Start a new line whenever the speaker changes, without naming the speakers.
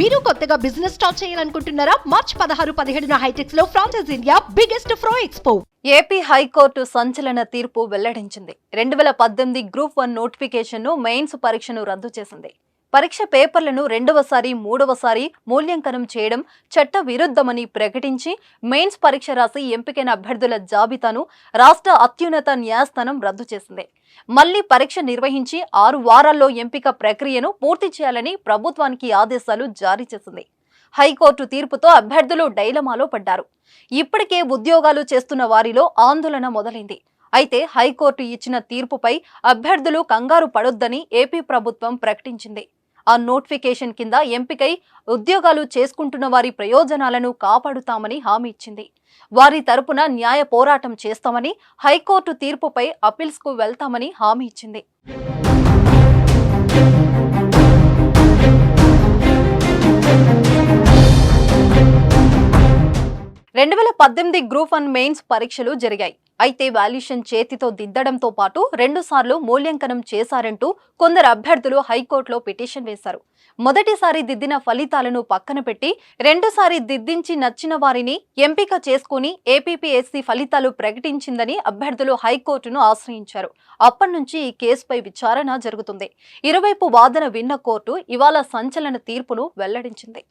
మీరు కొత్తగా business start చేయాలనుకుంటున్నారా? మార్చ్ పదహారు పదిహేడున హైటెక్స్లో France's India biggest pro expo
AP high court సంచలన తీర్పు వెల్లడించింది. రెండు వేల పద్దెనిమిది గ్రూప్ వన్ నోటిఫికేషన్ను మెయిన్స్ పరీక్షను రద్దు చేసింది. పరీక్ష పేపర్లను రెండవసారి మూడవసారి మూల్యాంకనం చేయడం చట్ట విరుద్ధమని ప్రకటించి మెయిన్స్ పరీక్ష రాసి ఎంపికైన అభ్యర్థుల జాబితాను రాష్ట్ర అత్యున్నత న్యాయస్థానం రద్దు చేసింది. మళ్ళీ పరీక్ష నిర్వహించి ఆరు వారాల్లో ఎంపిక ప్రక్రియను పూర్తి చేయాలని ప్రభుత్వానికి ఆదేశాలు జారీ చేసింది. హైకోర్టు తీర్పుతో అభ్యర్థులు డైలమాలో పడ్డారు. ఇప్పటికే ఉద్యోగాలు చేస్తున్న వారిలో ఆందోళన మొదలైంది. అయితే హైకోర్టు ఇచ్చిన తీర్పుపై అభ్యర్థులు కంగారు పడొద్దని ఏపీ ప్రభుత్వం ప్రకటించింది. ఆ నోటిఫికేషన్ కింద ఎంపికై ఉద్యోగాలు చేసుకుంటున్న వారి ప్రయోజనాలను కాపాడుతామని హామీ ఇచ్చింది. వారి తరపున న్యాయ పోరాటం చేస్తామని హైకోర్టు తీర్పుపై అపీల్స్కు వెళ్తామని హామీ ఇచ్చింది. రెండు వేల పద్దెనిమిది గ్రూప్ వన్ మెయిన్స్ పరీక్షలు జరిగాయి. అయితే వాల్యూషన్ చేతితో దిద్దడంతో పాటు రెండుసార్లు మూల్యాంకనం చేశారంటూ కొందరు అభ్యర్థులు హైకోర్టులో పిటిషన్ వేశారు. మొదటిసారి దిద్దిన ఫలితాలను పక్కన పెట్టి రెండుసారి దిద్దించి నచ్చిన వారిని ఎంపిక చేసుకుని ఏపీపీఎస్సీ ఫలితాలు ప్రకటించిందని అభ్యర్థులు హైకోర్టును ఆశ్రయించారు. అప్పటి నుంచి ఈ కేసుపై విచారణ జరుగుతుంది. ఇరువైపు వాదన విన్న కోర్టు ఇవాళ సంచలన తీర్పును వెల్లడించింది.